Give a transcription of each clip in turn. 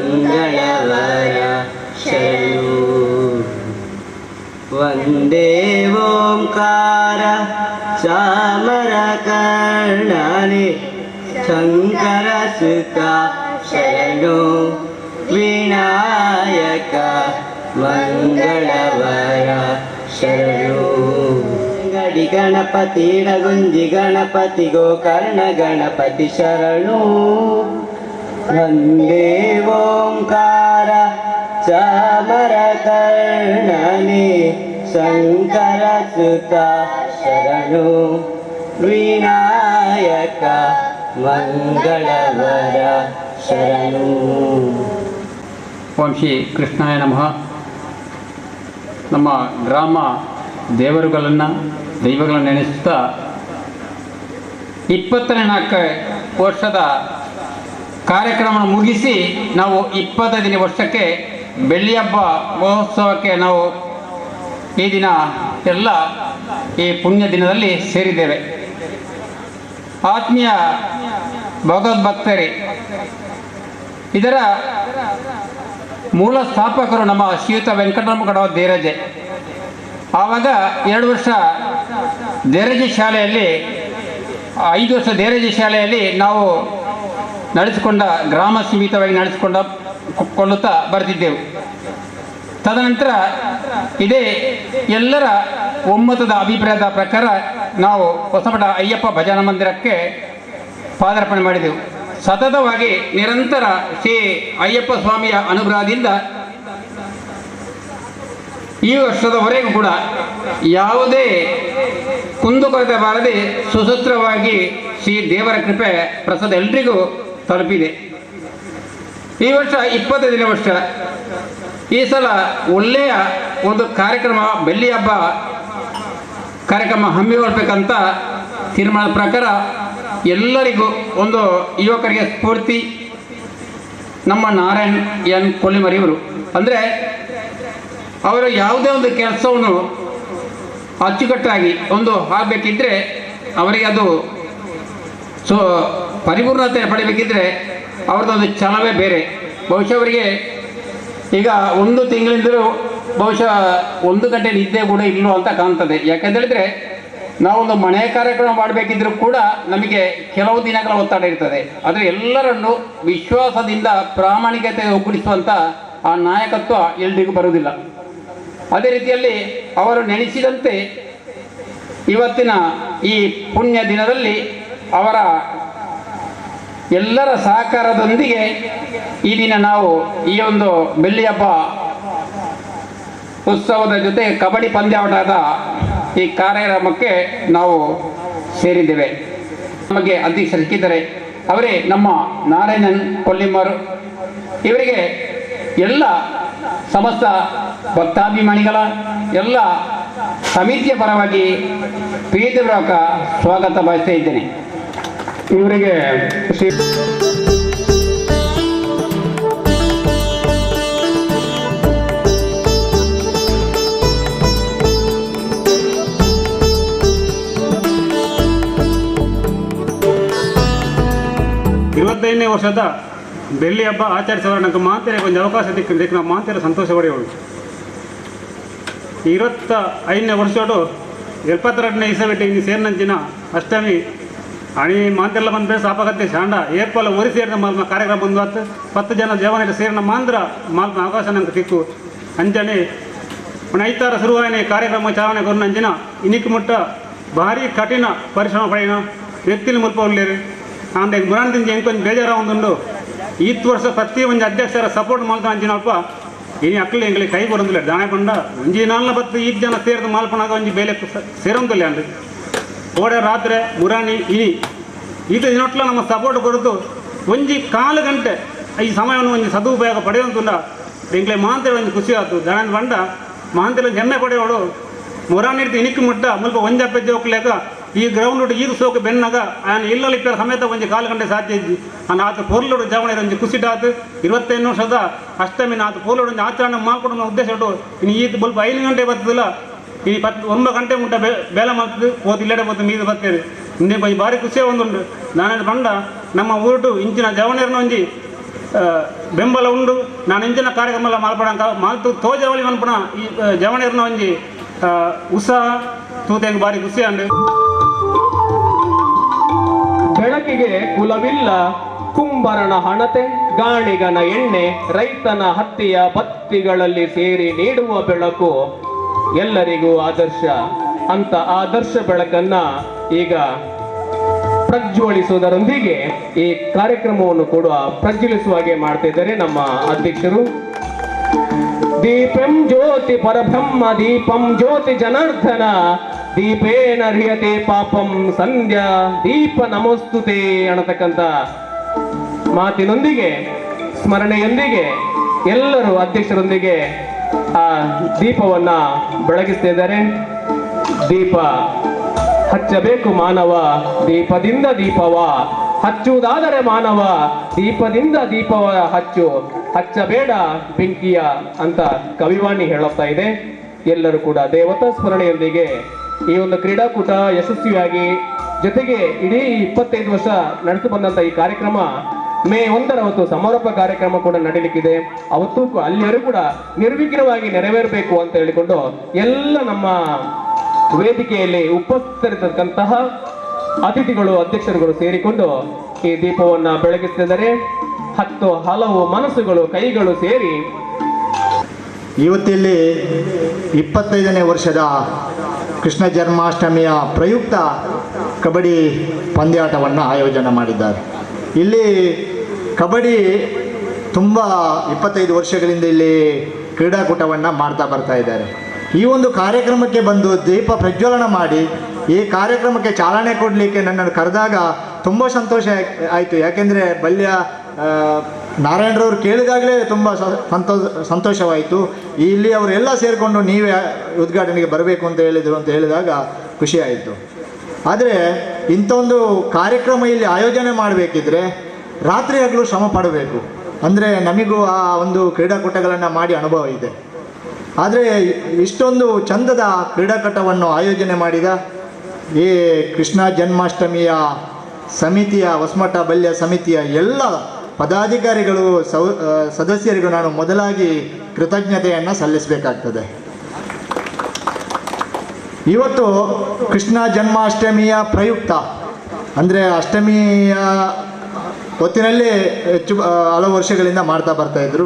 ಮಂಗಳವರ ಶರಣು ವಂದೇ ಓಂಕಾರ ಚಾಮರ ಕರ್ಣನೆ ಶಂಕರ ಸುತ ಶರಣು ವಿನಾಯಕ ಮಂಗಳವರ ಶರಣು ಗಡಿ ಗಣಪತಿ ಗುಂಜಿ ಗಣಪತಿ ಗೋಕರ್ಣ ಗಣಪತಿ ಶರಣು ವಂದೇ ಓಂಕಾರ ಚಾಮರ ಕರ್ಣನೆ ಶಂಕರ ಸುತ ಶರಣು ವಿನಾಯಕ ಮಂಗಳವರ ಶರಣು ಓಂ ಶ್ರೀ ಕೃಷ್ಣಾಯ ನಮಃ ನಮ್ಮ ಗ್ರಾಮ ದೇವರುಗಳನ್ನು ದೈವಗಳನ್ನು ನೆನೆಸುತ್ತಾ ಇಪ್ಪತ್ತನೇ ನಾಲ್ಕು ವರ್ಷದ ಕಾರ್ಯಕ್ರಮ ಮುಗಿಸಿ ನಾವು ಇಪ್ಪತ್ತೈದನೇ ವರ್ಷಕ್ಕೆ ಬೆಳ್ಳಿ ಹಬ್ಬ ಮಹೋತ್ಸವಕ್ಕೆ ನಾವು ಈ ದಿನ ಎಲ್ಲ ಈ ಪುಣ್ಯ ದಿನದಲ್ಲಿ ಸೇರಿದ್ದೇವೆ. ಆತ್ಮೀಯ ಭಗವದ್ಭಕ್ತರೇ ಇದರ ಮೂಲ ಸ್ಥಾಪಕರು ನಮ್ಮ ಶ್ರೀಯುತ ವೆಂಕಟರಮಗಡ ಧೀರಜೆ. ಆವಾಗ ಎರಡು ವರ್ಷ ದೇರಜೆ ಶಾಲೆಯಲ್ಲಿ, ಐದು ವರ್ಷ ದೇರಜೆ ಶಾಲೆಯಲ್ಲಿ ನಾವು ನಡೆಸಿಕೊಂಡ, ಗ್ರಾಮ ಸೀಮಿತವಾಗಿ ನಡೆಸಿಕೊಂಡ, ಕೊಳ್ಳುತ್ತಾ ಬರ್ತಿದ್ದೆವು ತದನಂತರ ಇದೇ ಎಲ್ಲರ ಒಮ್ಮತದ ಅಭಿಪ್ರಾಯದ ಪ್ರಕಾರ ನಾವು ಹೊಸಪಟ ಅಯ್ಯಪ್ಪ ಭಜನಾ ಮಂದಿರಕ್ಕೆ ಪಾದಾರ್ಪಣೆ ಮಾಡಿದೆವು. ಸತತವಾಗಿ ನಿರಂತರ ಶ್ರೀ ಅಯ್ಯಪ್ಪ ಸ್ವಾಮಿಯ ಅನುಗ್ರಹದಿಂದ ಈ ವರ್ಷದವರೆಗೂ ಕೂಡ ಯಾವುದೇ ಕುಂದುಕೊರತೆ ಬಾರದೆ ಸುಸೂತ್ರವಾಗಿ ಶ್ರೀ ದೇವರ ಕೃಪೆ ಪ್ರಸಾದ ಎಲ್ರಿಗೂ ತಲುಪಿದೆ. ಈ ವರ್ಷ ಇಪ್ಪತ್ತೈದನೇ ವರ್ಷ ಈ ಸಲ ಒಳ್ಳೆಯ ಒಂದು ಕಾರ್ಯಕ್ರಮ, ಬೆಳ್ಳಿ ಹಬ್ಬ ಕಾರ್ಯಕ್ರಮ ಹಮ್ಮಿಕೊಳ್ಬೇಕಂತ ತೀರ್ಮಾನದ ಪ್ರಕಾರ ಎಲ್ಲರಿಗೂ ಒಂದು ಯುವಕರಿಗೆ ಸ್ಫೂರ್ತಿ. ನಮ್ಮ ನಾರಾಯಣ್ ಎನ್ ಕೊಲ್ಲಿಮರಿಯವರು ಅಂದರೆ ಅವರು ಯಾವುದೇ ಒಂದು ಕೆಲಸವನ್ನು ಅಚ್ಚುಕಟ್ಟಾಗಿ ಒಂದು ಆಗಬೇಕಿದ್ರೆ ಅವರಿಗೆ ಅದು ಸೊ ಪರಿಪೂರ್ಣತೆ ಪಡಿಬೇಕಿದ್ರೆ ಅವ್ರದ್ದೊಂದು ಛಲವೇ ಬೇರೆ. ಬಹುಶಃ ಅವರಿಗೆ ಈಗ ಒಂದು ತಿಂಗಳಿಂದಲೂ ಬಹುಶಃ ಒಂದು ಗಂಟೆ ನಿದ್ದೆ ಕೂಡ ಇಲ್ಲೋ ಅಂತ ಕಾಣ್ತದೆ. ಹೇಳಿದ್ರೆ ನಾವೊಂದು ಮನೆ ಕಾರ್ಯಕ್ರಮ ಮಾಡಬೇಕಿದ್ರೂ ಕೂಡ ನಮಗೆ ಕೆಲವು ದಿನಗಳ ಒತ್ತಡ ಇರ್ತದೆ. ಆದರೆ ಎಲ್ಲರನ್ನು ವಿಶ್ವಾಸದಿಂದ ಪ್ರಾಮಾಣಿಕತೆ ಒಗ್ಗೂಡಿಸುವಂಥ ಆ ನಾಯಕತ್ವ ಎಲ್ರಿಗೂ ಬರುವುದಿಲ್ಲ. ಅದೇ ರೀತಿಯಲ್ಲಿ ಅವರು ನೆನೆಸಿದಂತೆ ಇವತ್ತಿನ ಈ ಪುಣ್ಯ ದಿನದಲ್ಲಿ ಅವರ ಎಲ್ಲರ ಸಹಕಾರದೊಂದಿಗೆ ಈ ದಿನ ನಾವು ಈ ಒಂದು ಬೆಳ್ಳಿ ಹಬ್ಬ ಉತ್ಸವದ ಜೊತೆ ಕಬಡ್ಡಿ ಪಂದ್ಯಾವಟದ ಈ ಕಾರ್ಯಕ್ರಮಕ್ಕೆ ನಾವು ಸೇರಿದ್ದೇವೆ. ನಮಗೆ ಅಧ್ಯಕ್ಷ ಸಿಕ್ಕಿದ್ದಾರೆ ಅವರೇ ನಮ್ಮ ನಾರಾಯಣನ್ ಕೊಲ್ಲಿಮ್ಮರು ಇವರಿಗೆ ಎಲ್ಲ ಸಮಸ್ತ ಭಕ್ತಾಭಿಮಾನಿಗಳ ಎಲ್ಲ ಸಮಿತಿಯ ಪರವಾಗಿ ಪ್ರೀತಿಪೂರ್ವಕ ಸ್ವಾಗತ ಬಯಸ್ತಾ ಇದ್ದೇನೆ. ಇವರಿಗೆ ಶ್ರೀ ಇವತ್ತೈದನೇ ವರ್ಷದ ಬೆಳ್ಳಿ ಹಬ್ಬ ಆಚರಿಸುವ ನಂಗೆ ಮಾತೆರೆ ಒಂದು ಅವಕಾಶ ಸಿಕ್ಕಿದ್ದಕ್ಕೆ ನಾವು ಮಾತೆರೆ ಸಂತೋಷ ಪಡೆಯೋಳು ಇವತ್ತ ಐದನೇ ವರ್ಷೋಡು ಎಪ್ಪತ್ತೆರಡನೇ ಇಸವೆಟ್ಟಿ ಸೇರಿನಂಚಿನ ಅಷ್ಟಮಿ ಅಣಿ ಮಾತೆಲ್ಲ ಬಂದರೆ ಸಾಪಗತ್ತೆ ಶಾಂಡ ಏರ್ಪಲ ಒರಿ ಸೇರಿದ ಮಾಲ್ನ ಕಾರ್ಯಕ್ರಮ ಬಂದು ಹತ್ತು ಪತ್ತು ಜನ ಜವನ ಸೇರಿನ ಮಾಂದ್ರ ಮಾಲ್ನ ಅವಕಾಶ ನಂಗೆ ಸಿಕ್ಕು ಅಂಜನೆ ಒಂದು ಐತಾರ ಶುರುವಾಯಿನ ಕಾರ್ಯಕ್ರಮ ಚಾಲನೆ ಕೊರು ಅಂಜಿನ ಇನಿಕ್ ಮುಟ್ಟ ಭಾರಿ ಕಠಿಣ ಪರಿಶ್ರಮ ಪಡೆಯಣ ವ್ಯಕ್ತಿಲಿ ಮುಲ್ಪ ಒಳ್ಳೆರು ಆಂದೆ ಮುರಾನ್ದಿಂದ ಎಂಕೊಂದು ಬೇಜಾರ ಒಂದುಂಡು ಈತ್ ವರ್ಷ ಪ್ರತಿ ಒಂದು ಅಧ್ಯಕ್ಷರ ಸಪೋರ್ಟ್ ಮಾಡ್ತಾ ಅಂಜಿನಲ್ಪ ಇನಿ ಅಕ್ಕಲು ಎಂಗಳಿಗೆ ಕೈ ಕೊಡೊಂದಿಲ್ಲ ದಾಣೆ ಪಂಡ ಒಂಜಿ ನಾಲ್ನ ಬತ್ತು ಈತ್ ಜನ ಸೇರಿದ ಮಾಲ್ಪನಾಗ ಒಂಜಿ ಬೇಲೆ ಸೇರೊಂದಿಲ್ಲ ಅಂದು ಓಡೆ ರಾತ್ರೆ ಮುರಾಣಿ ಇನಿ ಈತ ದಿನಟ್ಲ ನಮ್ಮ ಸಪೋರ್ಟ್ ಕೊರತು ಒಂಜಿ ಕಾಲು ಗಂಟೆ ಈ ಸಮಯವನ್ನು ಒಂದು ಸದುಪಯೋಗ ಪಡೆಯುವಂತುಂಡ ಎಂಕ್ಲೆ ಮಾಂತೇಳಿ ಒಂದು ಖುಷಿ ಆಯ್ತು ದಣ ಬಂಡ ಮಾಂತೇಳಿ ಹೆಮ್ಮೆ ಮುರಾಣಿ ಇನಿಕ್ಕಿ ಮುಟ್ಟ. ಮುಲ್ಪ ಒಂದು ಪೆಜ್ಜೆ ಹೋಗ್ಲೇಕ ಈ ಗ್ರೌಂಡ್ ಈರು ಸೋಕು ಬೆನ್ನಾಗ ಆಯನ ಇಲ್ಲಲ್ಲಿ ಇಪ್ಪರ ಸಮೇತ ಒಂಜಿ ಕಾಲು ಗಂಟೆ ಸಾಧ್ಯ ಇದ್ದಿ. ನಾನು ಆತ ಪೊರ್ಲುಡು ಜವಣ ಒಂಜಿ ಕುಸಿಟಾತು ಇವತ್ತೈದು ವರ್ಷದ ಅಷ್ಟಮಿ ಆತ ಪೋರ್ಲೋಡು ಒಂದು ಆಚರಣೆ ಮಾಡ್ಕೊಂಡು ಉದ್ದೇಶ ಇಟ್ಟು ಇನ್ನು ಈತ ಮುಲ್ಪ ಐದು ಗಂಟೆ ಬರ್ತದಿಲ್ಲ ಈ ಪತ್ತು ಒಂಬತ್ತು ಗಂಟೆ ಮುಂಟ ಬೆ ಬೇಲ ಮತ್ತು ಹೋದ್ ಇಲ್ಲಡೆ ಹೋದ ಮೀದು ಬರ್ತೇವೆ ಇಂದೇ ಈ ಭಾರಿ ಖುಷಿಯ ಒಂದುಂಟು ನಾನು ಬಂದ ನಮ್ಮ ಊರುಟು ಇಂಚಿನ ಜವನೇರ್ನ ಒಂಜಿ ಬೆಂಬಲ ಉಂಡು ನಾನು ಇಂಚಿನ ಕಾರ್ಯಕ್ರಮ ಎಲ್ಲ ಮಾಲ್ಪಡ ಮಾಲ್ತು ತೋಜವಳಿ ಮನ್ಪುಣ ಈ ಜವನೇರ್ನ ಒಂಜಿ ಉತ್ಸಾಹ ತೂತೆಂಗೆ ಭಾರಿ ಖುಷಿಯ ಅಂಡು ಬೆಳಕಿಗೆ ಕುಲವಿಲ್ಲ, ಕುಂಬರನ ಹಣತೆ, ಗಾಣಿಗನ ಎಣ್ಣೆ, ರೈತನ ಹತ್ತಿಯ ಬತ್ತಿಗಳಲ್ಲಿ ಸೇರಿ ನೀಡುವ ಬೆಳಕು ಎಲ್ಲರಿಗೂ ಆದರ್ಶ ಅಂತ ಆದರ್ಶ ಬೆಳಕನ್ನ ಈಗ ಪ್ರಜ್ವಲಿಸುವುದರೊಂದಿಗೆ ಈ ಕಾರ್ಯಕ್ರಮವನ್ನು ಕೂಡ ಪ್ರಜ್ವಲಿಸುವ ಹಾಗೆ ಮಾಡ್ತಿದ್ದಾರೆ ನಮ್ಮ ಅಧ್ಯಕ್ಷರು. ದೀಪಂ ಜ್ಯೋತಿ ಪರಬ್ರಹ್ಮ, ದೀಪಂ ಜ್ಯೋತಿ ಜನಾರ್ದನ, ದೀಪೇನ ರಿಯತೆ ಪಾಪಂ ಸಂಧ್ಯಾ, ದೀಪ ನಮೋಸ್ತುತೆ ಅನ್ನತಕ್ಕಂಥ ಮಾತಿನೊಂದಿಗೆ, ಸ್ಮರಣೆಯೊಂದಿಗೆ ಎಲ್ಲರೂ ಅಧ್ಯಕ್ಷರೊಂದಿಗೆ ಆ ದೀಪವನ್ನ ಬೆಳಗಿಸ್ತಿದ್ದಾರೆ ದೀಪ ಹಚ್ಚಬೇಕು ಮಾನವ, ದೀಪದಿಂದ ದೀಪವ. ಹಚ್ಚುವುದಾದರೆ ಮಾನವ, ದೀಪದಿಂದ ದೀಪವ ಹಚ್ಚು. ಹಚ್ಚಬೇಡ ಬೆಂಕಿಯ ಅಂತ ಕವಿವಾಣಿ ಹೇಳುತ್ತಾ ಇದೆ. ಎಲ್ಲರೂ ಕೂಡ ದೇವತಾ ಸ್ಮರಣೆಯೊಂದಿಗೆ ಈ ಒಂದು ಕ್ರೀಡಾಕೂಟ ಯಶಸ್ವಿಯಾಗಿ ಜೊತೆಗೆ ಇಡೀ ಇಪ್ಪತ್ತೈದು ವರ್ಷ ನಡೆದು ಬಂದಂತ ಈ ಕಾರ್ಯಕ್ರಮ ಮೇ ಒಂದರ ಅವತ್ತು ಸಮಾರೋಪ ಕಾರ್ಯಕ್ರಮ ಕೂಡ ನಡೀಲಿಕ್ಕಿದೆ. ಅವತ್ತು ಅಲ್ಲಿಯರು ಕೂಡ ನಿರ್ವಿಘ್ನವಾಗಿ ನೆರವೇರಬೇಕು ಅಂತ ಹೇಳಿಕೊಂಡು ಎಲ್ಲ ನಮ್ಮ ವೇದಿಕೆಯಲ್ಲಿ ಉಪಸ್ಥಿತರಿರತಕ್ಕಂತಹ ಅತಿಥಿಗಳು, ಅಧ್ಯಕ್ಷರುಗಳು ಸೇರಿಕೊಂಡು ಈ ದೀಪವನ್ನ ಬೆಳಗಿಸಿದರೆ ಹತ್ತು ಹಲವು ಮನಸ್ಸುಗಳು, ಕೈಗಳು ಸೇರಿ ಇವತ್ತಿಲ್ಲಿ ಇಪ್ಪತ್ತೈದನೇ ವರ್ಷದ ಕೃಷ್ಣ ಜನ್ಮಾಷ್ಟಮಿಯ ಪ್ರಯುಕ್ತ ಕಬಡ್ಡಿ ಪಂದ್ಯಾಟವನ್ನು ಆಯೋಜನೆ ಮಾಡಿದ್ದಾರೆ. ಇಲ್ಲಿ ಕಬಡ್ಡಿ ತುಂಬ ಇಪ್ಪತ್ತೈದು ವರ್ಷಗಳಿಂದ ಇಲ್ಲಿ ಕ್ರೀಡಾಕೂಟವನ್ನು ಮಾಡ್ತಾ ಬರ್ತಾ ಇದ್ದಾರೆ. ಈ ಒಂದು ಕಾರ್ಯಕ್ರಮಕ್ಕೆ ಬಂದು ದೀಪ ಪ್ರಜ್ವಲನ ಮಾಡಿ, ಈ ಕಾರ್ಯಕ್ರಮಕ್ಕೆ ಚಾಲನೆ ಕೊಡಲಿಕ್ಕೆ ನನ್ನನ್ನು ಕರೆದಾಗ ತುಂಬ ಸಂತೋಷ ಆಯಿತು. ಯಾಕೆಂದರೆ ಬಲ್ಯ ನಾರಾಯಣರವ್ರು ಕೇಳಿದಾಗಲೇ ತುಂಬ ಸಂತೋಷ, ಸಂತೋಷವಾಯಿತು. ಇಲ್ಲಿ ಅವರೆಲ್ಲ ಸೇರಿಕೊಂಡು ನೀವೇ ಉದ್ಘಾಟನೆಗೆ ಬರಬೇಕು ಅಂತ ಹೇಳಿದರು ಅಂತ ಹೇಳಿದಾಗ ಖುಷಿಯಾಯಿತು ಆದರೆ ಇಂಥ ಒಂದು ಕಾರ್ಯಕ್ರಮ ಇಲ್ಲಿ ಆಯೋಜನೆ ಮಾಡಬೇಕಿದ್ರೆ ರಾತ್ರಿ ಹಗಲು ಶ್ರಮ ಪಡಬೇಕು. ಅಂದರೆ ನಮಗೂ ಆ ಒಂದು ಕ್ರೀಡಾಕೂಟಗಳನ್ನು ಮಾಡಿ ಅನುಭವ ಇದೆ. ಆದರೆ ಇಷ್ಟೊಂದು ಚಂದದ ಕ್ರೀಡಾಕೂಟವನ್ನು ಆಯೋಜನೆ ಮಾಡಿದ ಈ ಕೃಷ್ಣ ಜನ್ಮಾಷ್ಟಮಿಯ ಸಮಿತಿಯ, ಹೊಸಮಠ ಬಲ್ಯ ಸಮಿತಿಯ ಎಲ್ಲ ಪದಾಧಿಕಾರಿಗಳು, ಸೌ ಸದಸ್ಯರಿಗೂ ನಾನು ಮೊದಲಾಗಿ ಕೃತಜ್ಞತೆಯನ್ನು ಸಲ್ಲಿಸಬೇಕಾಗ್ತದೆ. ಇವತ್ತು ಕೃಷ್ಣ ಜನ್ಮಾಷ್ಟಮಿಯ ಪ್ರಯುಕ್ತ, ಅಂದರೆ ಅಷ್ಟಮಿಯ ಹೊತ್ತಿನಲ್ಲೇ ಹೆಚ್ಚು ಹಲವು ವರ್ಷಗಳಿಂದ ಮಾಡ್ತಾ ಬರ್ತಾ ಇದ್ರು.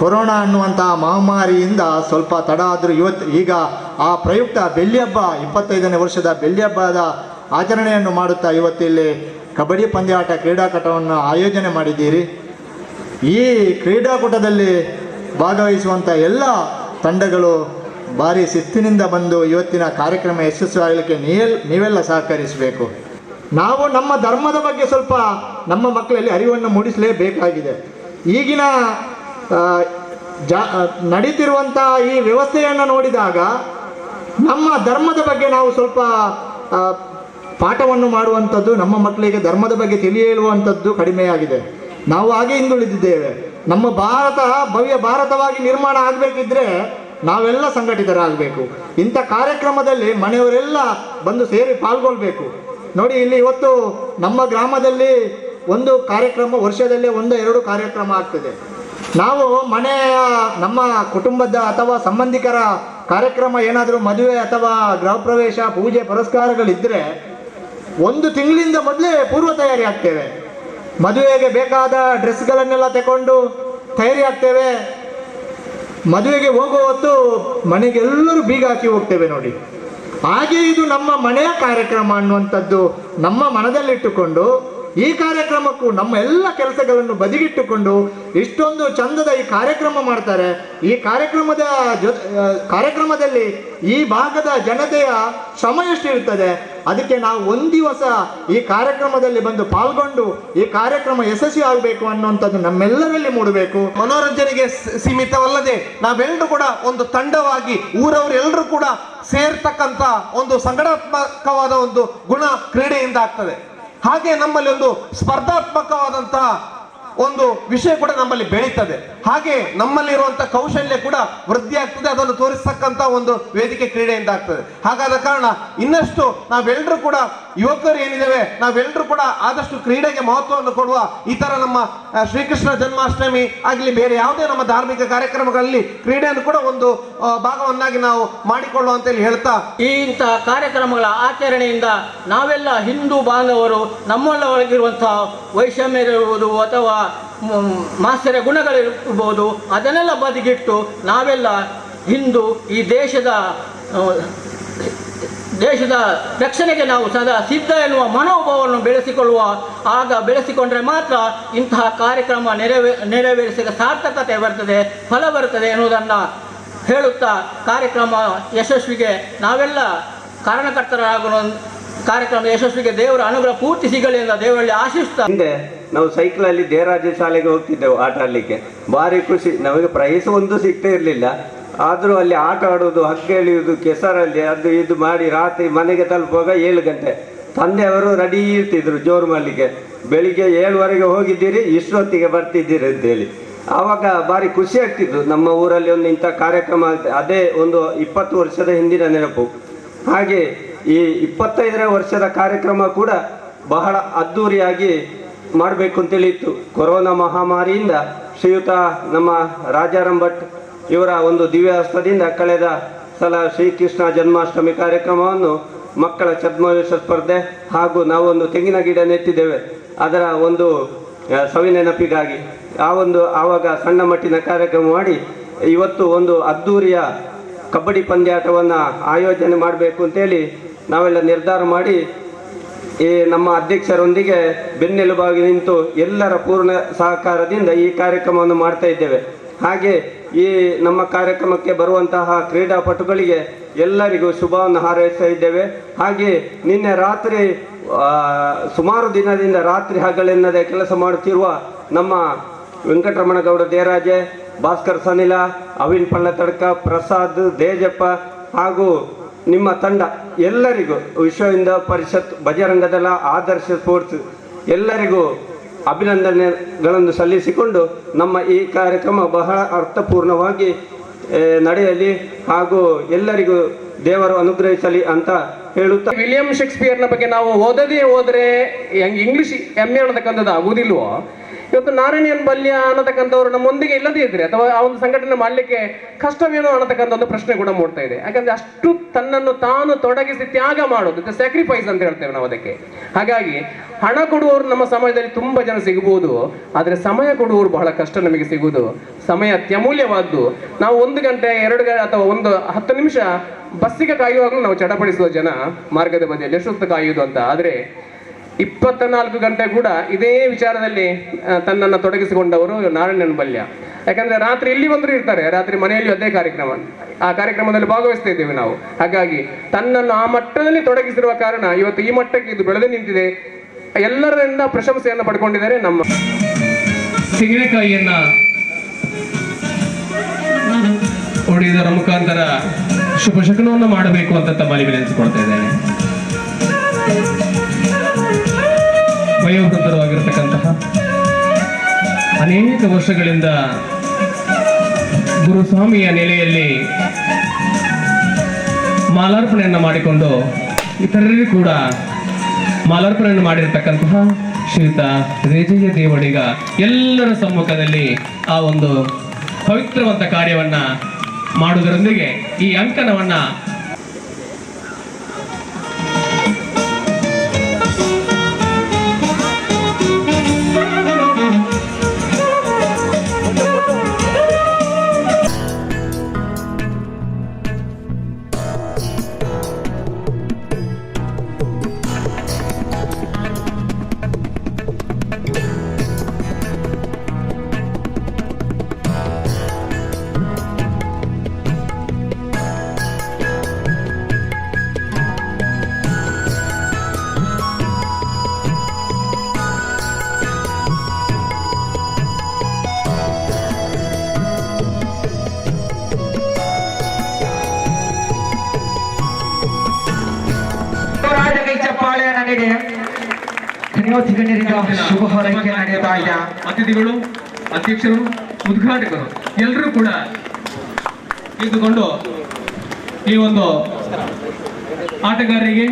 ಕೊರೋನಾ ಅನ್ನುವಂಥ ಮಹಾಮಾರಿಯಿಂದ ಸ್ವಲ್ಪ ತಡ ಆದರೂ ಇವತ್ತು ಈಗ ಆ ಪ್ರಯುಕ್ತ ಬೆಳ್ಳಿ ಹಬ್ಬ ಇಪ್ಪತ್ತೈದನೇ ವರ್ಷದ ಬೆಳ್ಳಿ ಹಬ್ಬದ ಆಚರಣೆಯನ್ನು ಮಾಡುತ್ತಾ ಇವತ್ತಿಲ್ಲಿ ಕಬಡ್ಡಿ ಪಂದ್ಯಾಟ ಕ್ರೀಡಾಕೂಟವನ್ನು ಆಯೋಜನೆ ಮಾಡಿದ್ದೀರಿ. ಈ ಕ್ರೀಡಾಕೂಟದಲ್ಲಿ ಭಾಗವಹಿಸುವಂಥ ಎಲ್ಲ ತಂಡಗಳು ಭಾರಿ ಶಿಸ್ತಿನಿಂದ ಬಂದು ಇವತ್ತಿನ ಕಾರ್ಯಕ್ರಮ ಯಶಸ್ವಿಯಾಗಲಿಕ್ಕೆ ಆಗಲಿಕ್ಕೆ ನೀವೆಲ್ಲ ಸಹಕರಿಸಬೇಕು. ನಾವು ನಮ್ಮ ಧರ್ಮದ ಬಗ್ಗೆ ಸ್ವಲ್ಪ ನಮ್ಮ ಮಕ್ಕಳಲ್ಲಿ ಅರಿವನ್ನು ಮೂಡಿಸಲೇಬೇಕಾಗಿದೆ. ಈಗಿನ ಜಾ ನಡೀತಿರುವಂಥ ಈ ವ್ಯವಸ್ಥೆಯನ್ನು ನೋಡಿದಾಗ ನಮ್ಮ ಧರ್ಮದ ಬಗ್ಗೆ ನಾವು ಸ್ವಲ್ಪ ಪಾಠವನ್ನು ಮಾಡುವಂಥದ್ದು ನಮ್ಮ ಮಕ್ಕಳಿಗೆ ಧರ್ಮದ ಬಗ್ಗೆ ತಿಳಿಯೇಳುವಂಥದ್ದು ಕಡಿಮೆಯಾಗಿದೆ. ನಾವು ಹಾಗೆ ಹಿಂದುಳಿದಿದ್ದೇವೆ. ನಮ್ಮ ಭಾರತ, ಭವ್ಯ ಭಾರತವಾಗಿ ನಿರ್ಮಾಣ ಆಗಬೇಕಿದ್ರೆ ನಾವೆಲ್ಲ ಸಂಘಟಿತರಾಗಬೇಕು. ಇಂಥ ಕಾರ್ಯಕ್ರಮದಲ್ಲಿ ಮನೆಯವರೆಲ್ಲ ಬಂದು ಸೇರಿ ಪಾಲ್ಗೊಳ್ಬೇಕು. ನೋಡಿ, ಇಲ್ಲಿ ಇವತ್ತು ನಮ್ಮ ಗ್ರಾಮದಲ್ಲಿ ಒಂದು ಕಾರ್ಯಕ್ರಮ, ವರ್ಷದಲ್ಲೇ ಒಂದು, ಎರಡು ಕಾರ್ಯಕ್ರಮ ಆಗ್ತದೆ. ನಾವು ಮನೆಯ ನಮ್ಮ ಕುಟುಂಬದ ಅಥವಾ ಸಂಬಂಧಿಕರ ಕಾರ್ಯಕ್ರಮ ಏನಾದರೂ ಮದುವೆ ಅಥವಾ ಗೃಹ ಪ್ರವೇಶ ಪೂಜೆ ಪುರಸ್ಕಾರಗಳಿದ್ದರೆ ಒಂದು ತಿಂಗಳಿಂದ ಮೊದಲೇ ಪೂರ್ವ ತಯಾರಿ ಆಗ್ತೇವೆ. ಮದುವೆಗೆ ಬೇಕಾದ ಡ್ರೆಸ್ಗಳನ್ನೆಲ್ಲ ತಗೊಂಡು ತಯಾರಿ ಆಗ್ತೇವೆ. ಮದುವೆಗೆ ಹೋಗುವ ಹೊತ್ತು ಮನೆಗೆಲ್ಲರೂ ಬೀಗ ಹಾಕಿ ಹೋಗ್ತೇವೆ ನೋಡಿ. ಹಾಗೆ ಇದು ನಮ್ಮ ಮನೆಯ ಕಾರ್ಯಕ್ರಮ ಅನ್ನುವಂಥದ್ದು ನಮ್ಮ ಮನದಲ್ಲಿಟ್ಟುಕೊಂಡು ಈ ಕಾರ್ಯಕ್ರಮಕ್ಕೂ ನಮ್ಮ ಎಲ್ಲ ಕೆಲಸಗಳನ್ನು ಬದಿಗಿಟ್ಟುಕೊಂಡು ಇಷ್ಟೊಂದು ಚಂದದ ಈ ಕಾರ್ಯಕ್ರಮ ಮಾಡ್ತಾರೆ. ಈ ಕಾರ್ಯಕ್ರಮದ ಜೊ ಕಾರ್ಯಕ್ರಮದಲ್ಲಿ ಈ ಭಾಗದ ಜನತೆಯ ಶ್ರಮ ಎಷ್ಟಿರ್ತದೆ ಅದಕ್ಕೆ ನಾವು ಒಂದು ದಿವಸ ಈ ಕಾರ್ಯಕ್ರಮದಲ್ಲಿ ಬಂದು ಪಾಲ್ಗೊಂಡು ಈ ಕಾರ್ಯಕ್ರಮ ಯಶಸ್ವಿ ಆಗಬೇಕು ಅನ್ನುವಂಥದ್ದು ನಮ್ಮೆಲ್ಲರಲ್ಲಿ ಮೂಡಬೇಕು. ಮನೋರಂಜನೆಗೆ ಸೀಮಿತವಲ್ಲದೆ ನಾವೆಲ್ಲರೂ ಕೂಡ ಒಂದು ತಂಡವಾಗಿ ಊರವರೆಲ್ಲರೂ ಕೂಡ ಸೇರ್ತಕ್ಕಂಥ ಒಂದು ಸಂಘಟನಾತ್ಮಕವಾದ ಒಂದು ಗುಣ ಕ್ರೀಡೆಯಿಂದ ಆಗ್ತದೆ. ಹಾಗೆ ನಮ್ಮಲ್ಲಿ ಒಂದು ಸ್ಪರ್ಧಾತ್ಮಕವಾದಂತಹ ಒಂದು ವಿಷಯ ಕೂಡ ನಮ್ಮಲ್ಲಿ ಬೆಳೀತದೆ. ಹಾಗೆ ನಮ್ಮಲ್ಲಿರುವಂಥ ಕೌಶಲ್ಯ ಕೂಡ ವೃದ್ಧಿ ಆಗ್ತದೆ, ಅದನ್ನು ತೋರಿಸತಕ್ಕಂತ ಒಂದು ವೇದಿಕೆ ಕ್ರೀಡೆಯಿಂದ ಆಗ್ತದೆ. ಹಾಗಾದ ಕಾರಣ ಇನ್ನಷ್ಟು ನಾವೆಲ್ಲರೂ ಕೂಡ ಯುವಕರು ಏನಿದ್ದೇವೆ ನಾವೆಲ್ಲರೂ ಕೂಡ ಆದಷ್ಟು ಕ್ರೀಡೆಗೆ ಮಹತ್ವವನ್ನು ಕೊಡುವ ಈ ತರ ನಮ್ಮ ಶ್ರೀಕೃಷ್ಣ ಜನ್ಮಾಷ್ಟಮಿ ಆಗಲಿ, ಬೇರೆ ಯಾವುದೇ ನಮ್ಮ ಧಾರ್ಮಿಕ ಕಾರ್ಯಕ್ರಮಗಳಲ್ಲಿ ಕ್ರೀಡೆಯನ್ನು ಕೂಡ ಒಂದು ಭಾಗವನ್ನಾಗಿ ನಾವು ಮಾಡಿಕೊಳ್ಳುವ ಅಂತ ಹೇಳಿ ಹೇಳ್ತಾ ಈ ಇಂತಹ ಕಾರ್ಯಕ್ರಮಗಳ ಆಚರಣೆಯಿಂದ ನಾವೆಲ್ಲ ಹಿಂದೂ ಬಾಂಧವರು ನಮ್ಮೊಳಗಿರುವಂತಹ ವೈಷಮ್ಯ ಇರುವುದು ಅಥವಾ ಮ್, ಮಾತ್ಸರ್ಯ ಗುಣಗಳಿರ್ಬೋದು ಅದನ್ನೆಲ್ಲ ಬದಿಗಿಟ್ಟು ನಾವೆಲ್ಲ ಹಿಂದೂ ಈ ದೇಶದ ದೇಶದ ರಕ್ಷಣೆಗೆ ನಾವು ಸದಾ ಸಿದ್ಧ ಎನ್ನುವ ಮನೋಭಾವವನ್ನು ಬೆಳೆಸಿಕೊಳ್ಳುವ ಆಗ ಬೆಳೆಸಿಕೊಂಡ್ರೆ ಮಾತ್ರ ಇಂತಹ ಕಾರ್ಯಕ್ರಮ ನೆರವೇ ನೆರವೇರಿಸಿದ ಸಾರ್ಥಕತೆ ಬರ್ತದೆ ಫಲ ಬರ್ತದೆ ಎನ್ನುವುದನ್ನು ಹೇಳುತ್ತಾ ಕಾರ್ಯಕ್ರಮ ಯಶಸ್ವಿಗೆ ನಾವೆಲ್ಲ ಕಾರಣಕರ್ತರಾಗುವ ಕಾರ್ಯಕ್ರಮ ಯಶಸ್ವಿಗೆ ದೇವರ ಅನುಗ್ರಹ ಪೂರ್ತಿ ಸಿಗಲಿ ಅಂತ ದೇವರಲ್ಲಿ ಆಶಿಸ್ತಾ ಹಿಂದೆ ನಾವು ಸೈಕಲಲ್ಲಿ ದೇವರಾಜ ಶಾಲೆಗೆ ಹೋಗ್ತಿದ್ದೆವು ಆಟ ಆಡ್ಲಿಕ್ಕೆ. ಭಾರಿ ಖುಷಿ. ನಮಗೆ ಪ್ರೈಸ್ ಒಂದು ಸಿಗ್ತಾ ಇರಲಿಲ್ಲ. ಆದರೂ ಅಲ್ಲಿ ಆಟ ಆಡೋದು ಹಗ್ಗ ಎಳೆಯುವುದು, ಕೆಸರಲ್ಲಿ ಅದು ಇದು ಮಾಡಿ ರಾತ್ರಿ ಮನೆಗೆ ತಲುಪುವಾಗ ಏಳು ಗಂಟೆ. ತಂದೆಯವರು ರೆಡಿ ಇರ್ತಿದ್ರು ಜೋರು ಮಾಡಲಿಕ್ಕೆ. ಬೆಳಿಗ್ಗೆ ಏಳುವರೆಗೆ ಹೋಗಿದ್ದೀರಿ, ಇಷ್ಟೊತ್ತಿಗೆ ಬರ್ತಿದ್ದೀರಿ ಅಂತೇಳಿ. ಆವಾಗ ಭಾರಿ ಖುಷಿ ಆಗ್ತಿತ್ತು. ನಮ್ಮ ಊರಲ್ಲಿ ಒಂದು ಇಂಥ ಕಾರ್ಯಕ್ರಮ ಅದೇ ಒಂದು ಇಪ್ಪತ್ತು ವರ್ಷದ ಹಿಂದಿನ ನೆನಪು. ಹಾಗೆ ಈ ಇಪ್ಪತ್ತೈದನೇ ವರ್ಷದ ಕಾರ್ಯಕ್ರಮ ಕೂಡ ಬಹಳ ಅದ್ಧೂರಿಯಾಗಿ ಮಾಡಬೇಕು ಅಂತೇಳಿ ಇತ್ತು ಕೊರೋನಾ ಮಹಾಮಾರಿಯಿಂದ ಶ್ರೀಯುತ ನಮ್ಮ ರಾಜಾರಾಮ್ ಭಟ್ ಇವರ ಒಂದು ದಿವ್ಯ ಹಸ್ತದಿಂದ ಕಳೆದ ಸಲ ಶ್ರೀಕೃಷ್ಣ ಜನ್ಮಾಷ್ಟಮಿ ಕಾರ್ಯಕ್ರಮವನ್ನು ಮಕ್ಕಳ ಛದ್ಮವೇಶ ಸ್ಪರ್ಧೆ ಹಾಗೂ ನಾವೊಂದು ತೆಂಗಿನ ಗಿಡ ನೆತ್ತಿದ್ದೇವೆ ಅದರ ಒಂದು ಸವಿನೆನಪಿಗಾಗಿ ಆ ಒಂದು ಆವಾಗ ಸಣ್ಣ ಮಟ್ಟಿನ ಕಾರ್ಯಕ್ರಮ ಮಾಡಿ ಇವತ್ತು ಒಂದು ಅದ್ದೂರಿಯ ಕಬಡ್ಡಿ ಪಂದ್ಯಾಟವನ್ನು ಆಯೋಜನೆ ಮಾಡಬೇಕು ಅಂತೇಳಿ ನಾವೆಲ್ಲ ನಿರ್ಧಾರ ಮಾಡಿ ಈ ನಮ್ಮ ಅಧ್ಯಕ್ಷರೊಂದಿಗೆ ಬೆನ್ನೆಲುಬಾಗಿ ನಿಂತು ಎಲ್ಲರ ಪೂರ್ಣ ಸಹಕಾರದಿಂದ ಈ ಕಾರ್ಯಕ್ರಮವನ್ನು ಮಾಡ್ತಾ ಇದ್ದೇವೆ. ಹಾಗೆ ಈ ನಮ್ಮ ಕಾರ್ಯಕ್ರಮಕ್ಕೆ ಬರುವಂತಹ ಕ್ರೀಡಾಪಟುಗಳಿಗೆ ಎಲ್ಲರಿಗೂ ಶುಭವನ್ನು ಹಾರೈಸ್ತಾ ಇದ್ದೇವೆ. ಹಾಗೆ ನಿನ್ನೆ ರಾತ್ರಿ ಸುಮಾರು ದಿನದಿಂದ ರಾತ್ರಿ ಹಗಲೆನ್ನದೆ ಕೆಲಸ ಮಾಡುತ್ತಿರುವ ನಮ್ಮ ವೆಂಕಟರಮಣಗೌಡ ದೇರಾಜೆ, ಭಾಸ್ಕರ್ ಸನಿಲ, ಅವಿನ್ ಪಳ್ಳತಡ್ಕ, ಪ್ರಸಾದ್ ದೇಜಪ್ಪ ಹಾಗೂ ನಿಮ್ಮ ತಂಡ ಎಲ್ಲರಿಗೂ ವಿಶ್ವ ಹಿಂದ ಪರಿಷತ್ ಬಜರಂಗದಳ ಆದರ್ಶ ಸ್ಪೋರ್ಟ್ಸ್ ಎಲ್ಲರಿಗೂ ಅಭಿನಂದನೆಗಳನ್ನು ಸಲ್ಲಿಸಿಕೊಂಡು ನಮ್ಮ ಈ ಕಾರ್ಯಕ್ರಮ ಬಹಳ ಅರ್ಥಪೂರ್ಣವಾಗಿ ನಡೆಯಲಿ ಹಾಗೂ ಎಲ್ಲರಿಗೂ ದೇವರು ಅನುಗ್ರಹಿಸಲಿ ಅಂತ ಹೇಳುತ್ತಾ ವಿಲಿಯಂ ಶೇಕ್ಸ್ಪಿಯರ್ನ ಬಗ್ಗೆ ನಾವು ಓದದೇ ಹೋದರೆ, ಹೆಂಗ್ ಇಂಗ್ಲಿಷ್ ಎಮ್ಮೆ ಅನ್ನತಕ್ಕಂಥದ್ದು ಆಗುದಿಲ್ವೋ? ಇವತ್ತು ನಾರಾಯಣ ಬಲ್ಯ ಅನ್ನತಕ್ಕಂಥವ್ರು ನಮ್ಮೊಂದಿಗೆ ಇಲ್ಲದೇ ಇದ್ರೆ ಅಥವಾ ಆ ಒಂದು ಸಂಘಟನೆ ಮಾಡಲಿಕ್ಕೆ ಕಷ್ಟವೇನೋ ಅನ್ನತಕ್ಕಂಥ ಒಂದು ಪ್ರಶ್ನೆ ಕೂಡ ಮೂಡ್ತಾ ಇದೆ. ಯಾಕಂದ್ರೆ ಅಷ್ಟು ತನ್ನನ್ನು ತಾನು ತೊಡಗಿಸಿ ತ್ಯಾಗ ಮಾಡೋದು ಸ್ಯಾಕ್ರಿಫೈಸ್ ಅಂತ ಹೇಳ್ತೇವೆ ನಾವು ಅದಕ್ಕೆ. ಹಾಗಾಗಿ ಹಣ ಕೊಡುವವರು ನಮ್ಮ ಸಮಾಜದಲ್ಲಿ ತುಂಬಾ ಜನ ಸಿಗಬಹುದು ಆದ್ರೆ ಸಮಯ ಕೊಡುವವರು ಬಹಳ ಕಷ್ಟ ನಮಗೆ ಸಿಗುವುದು. ಸಮಯ ಅತ್ಯಮೂಲ್ಯವಾದ್ದು. ನಾವು ಒಂದು ಗಂಟೆ, ಎರಡು ಗಂಟೆ ಅಥವಾ ಒಂದು ಹತ್ತು ನಿಮಿಷ ಬಸ್ಸಿಗೆ ಕಾಯುವಾಗಲೂ ನಾವು ಚಡಪಡಿಸುವ ಜನ ಮಾರ್ಗದ ಬದಿಯಲ್ಲಿ ಎಷ್ಟು ಕಾಯುವುದು ಅಂತ. ಆದ್ರೆ ಇಪ್ಪತ್ತ ನಾಲ್ಕು ಗಂಟೆ ಕೂಡ ಇದೇ ವಿಚಾರದಲ್ಲಿ ತನ್ನನ್ನು ತೊಡಗಿಸಿಕೊಂಡವರು ನಾರಾಯಣನ್ ಬಲ್ಯ. ಯಾಕಂದ್ರೆ ರಾತ್ರಿ ಇಲ್ಲಿ ಬಂದರೂ ಇರ್ತಾರೆ, ರಾತ್ರಿ ಮನೆಯಲ್ಲಿ ಅದೇ ಕಾರ್ಯಕ್ರಮ. ಆ ಕಾರ್ಯಕ್ರಮದಲ್ಲಿ ಭಾಗವಹಿಸ್ತಾ ಇದ್ದೇವೆ ನಾವು. ಹಾಗಾಗಿ ತನ್ನನ್ನು ಆ ಮಟ್ಟದಲ್ಲಿ ತೊಡಗಿಸಿರುವ ಕಾರಣ ಇವತ್ತು ಈ ಮಟ್ಟಕ್ಕೆ ಇದು ಬೆಳೆದು ನಿಂತಿದೆ. ಎಲ್ಲರಿಂದ ಪ್ರಶಂಸೆಯನ್ನು ಪಡ್ಕೊಂಡಿದ್ದಾರೆ ನಮ್ಮ ತೆಂಗಿನಕಾಯಿಯನ್ನ ಹೊಡೆಯುವುದರ ಮುಖಾಂತರ ಶುಭ ಶಕನವನ್ನು ಮಾಡಬೇಕು ಅಂತ ತಮ್ಮಲ್ಲಿ ವಿನಂತಿಸಿಕೊಳ್ತಾ ಇದ್ದೇನೆ. ಅನೇಕ ವರ್ಷಗಳಿಂದ ಗುರುಸ್ವಾಮಿಯ ನೆಲೆಯಲ್ಲಿ ಮಾಲಾರ್ಪಣೆಯನ್ನು ಮಾಡಿಕೊಂಡು ಇತರರಿಗೂ ಕೂಡ ಮಾಲಾರ್ಪಣೆಯನ್ನು ಮಾಡಿರತಕ್ಕಂತಹ ಶ್ರೀಯುತ ರೇಜಯ್ಯ ದೇವಡಿಗ ಎಲ್ಲರ ಸಮ್ಮುಖದಲ್ಲಿ ಆ ಒಂದು ಪವಿತ್ರವಂತ ಕಾರ್ಯವನ್ನ ಮಾಡುವುದರೊಂದಿಗೆ ಈ ಅಂಕಣವನ್ನ ಅತಿಥಿಗಳು, ಅಧ್ಯಕ್ಷರು, ಉದ್ಘಾಟಕರು ಎಲ್ಲರೂ ಕೂಡ ಇದ್ದುಕೊಂಡು ಈ ಒಂದು ಆಟಗಾರರಿಗೆ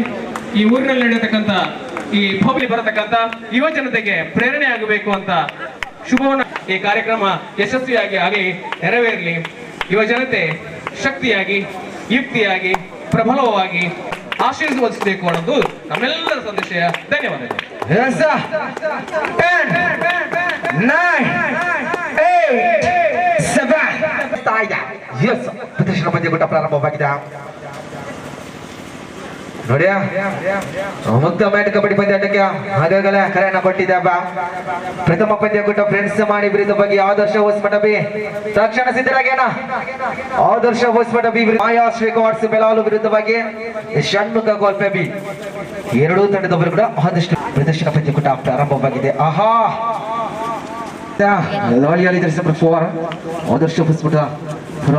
ಈ ಊರಿನಲ್ಲಿ ನಡೆಯತಕ್ಕಂಥ ಈ ಭವ್ಯ ಬರತಕ್ಕಂಥ ಯುವ ಜನತೆಗೆ ಪ್ರೇರಣೆ ಆಗಬೇಕು ಅಂತ ಶುಭವನ್ನ ಈ ಕಾರ್ಯಕ್ರಮ ಯಶಸ್ವಿಯಾಗಿ ಆಗಲಿ, ನೆರವೇರಲಿ. ಯುವ ಜನತೆ ಶಕ್ತಿಯಾಗಿ, ಯುಕ್ತಿಯಾಗಿ, ಪ್ರಬಲವಾಗಿ ಆಶೀರ್ವದಿಸಬೇಕು ಅನ್ನೋದು ನಮ್ಮೆಲ್ಲರ ಸಂದೇಶ. ಧನ್ಯವಾದಗಳು. Yes, sir. Ten, nine, eight, seven. Yes, sir. Betul kita pelajar bawa kita. ನೋಡಿಯಾ? ಮುಕ್ತ ಮ್ಯಾಟ್ ಕಬಡ್ಡಿ ಪಂದ್ಯಾಟಕ್ಕೆ ಆಗಾಗಲೇ ಕರೆಯನ್ನ ಕೊಟ್ಟಿದ್ದಪ್ಪ ಪ್ರಥಮ ಪಂದ್ಯಕೂಟ ಫ್ರೆಂಡ್ಸ್ ಮಾಡಿ ವಿರುದ್ಧವಾಗಿ ಬಗ್ಗೆ ಆದರ್ಶ ಹೊಸಮಠಬಿ ತಕ್ಷಣ ಸಿದ್ಧರಾಗೇನ? ಆದರ್ಶ ಹೊಸಮಠಬಿ ಮಾಯಾ ಶ್ರೀಕಾರ್ಡ್ಸ್ ಬೆಲಾಲು ವಿರುದ್ಧವಾಗಿ ಷಣ್ಮುಖ ಗೋಲ್ಪೆಬಿ ಎರಡೂ ತಂಡದವರು ಕೂಡ ಆದಷ್ಟು ಪ್ರದರ್ಶನ ಪಂದ್ಯಕೂಟ ಪ್ರಾರಂಭವಾಗಿದೆ. ಆಹಾ! ಲಾಳಿಯಾಲಿ number four Adarsha Hosamathapura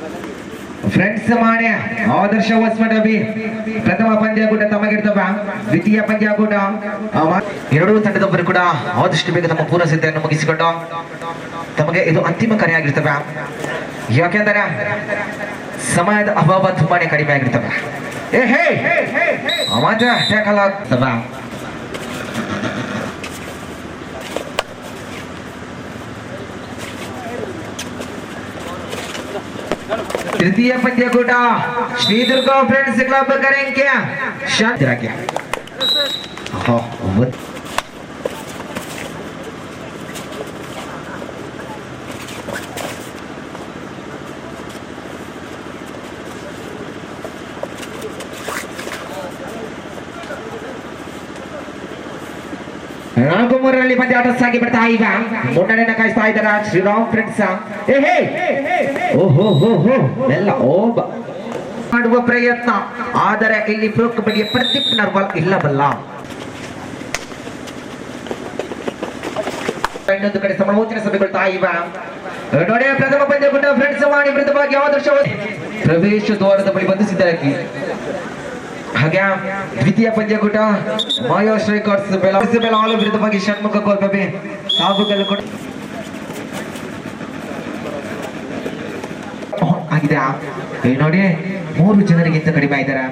friends ಮಾಡಿ ಆದರ್ಶ ಹೊಸ್ಮಠ ಬಿ ಪ್ರಥಮ ಪಂದ್ಯಾಕೂಟ ತಮಗಿರ್ತವ ದ್ವಿತೀಯ ಪಂದ್ಯಾಕೂಟ ಎರಡೂ ತಂಡದವರು ಕೂಡ ಆದಷ್ಟು ಬೇಗ ತಮ್ಮ ಪೂರ್ವ ಸಿದ್ಧತೆಯನ್ನು ಮುಗಿಸಿಕೊಂಡು ತಮಗೆ ಇದು ಅಂತಿಮ ಕರೆಯಾಗಿರ್ತವೆ ಯಾಕೆಂದರೆ ಸಮಯದ ಅಭಾವ ತುಂಬಾನೇ ಕಡಿಮೆ ಆಗಿರ್ತವೆ ಏ, ಹೇ! ಮಾತ್ರ ಕಾಲ ಆಗ್ತವ ತೃತೀಯ ಪಂದ್ಯಕೂಟ ಶ್ರೀದುರ್ಗ ಫ್ರೆಂಡ್ಸ್ ಕ್ಲಬ್ ಕರೆಂಕ್ಯ ಶಾಂತಿರಾಗ್ಯ ಹೋ ಒತ್ತು ನಾಲ್ಕು ಮೂರರಲ್ಲಿ ಪಂದ್ಯಾಟ ಸಾಗಿ ಬರ್ತಾ ಈಗ ಮುನ್ನಡೆನ ಕಾಯಿಸ್ತಾ ಇದ್ದಾರ ಶ್ರೀರಾಮ್ ಫ್ರೆಂಡ್ಸ್ ಏ ಹೇ ಓಹೋ ಓಬ ಮಾಡುವ ಪ್ರಯತ್ನ. ಆದರೆ ಇಲ್ಲಿ ಪ್ರೊ ಕಬಡ್ಡಿಯ ಪ್ರದೀಪ್ ನರ್ವಾಲ್ ಇಲ್ಲವಲ್ಲ. ಇನ್ನೊಂದು ಕಡೆ ಸಮಾಲೋಚನೆ ಸಭೆಗೊಳ್ತಾ ಇವ ನೋಡಿ ಪ್ರಥಮ ಪಂದ್ಯ ಗುಡ್ಡ ಫ್ರೆಂಡ್ಸ್ ವಾಣಿ ಮೃತವಾಗಿ ಆದರ್ಶ ಪ್ರವೇಶ ದ್ವಾರದ ಬಳಿ ಬಂಧಿಸಿದ್ದಾರೆ ಹಾಗೆ ದ್ವಿತೀಯ ಪಂದ್ಯಕೂಟ ಮಾಯೋ ಶ್ರೀಕಾರ್ಡ್ಸ್ ಬೆಲಾಸಿ ಬೆಲಾಲು ವಿರುದ್ಧವಾಗಿ ಷಣ್ಮುಖ ಕೋಲ್ಪೆ ಸಾಬುಗಳು ಕೂಡ ಈ ನೋಡಿ ಮೂರು ಜನರಿಗಿಂತ ಕಡಿಮೆ ಇದ್ದಾರೆ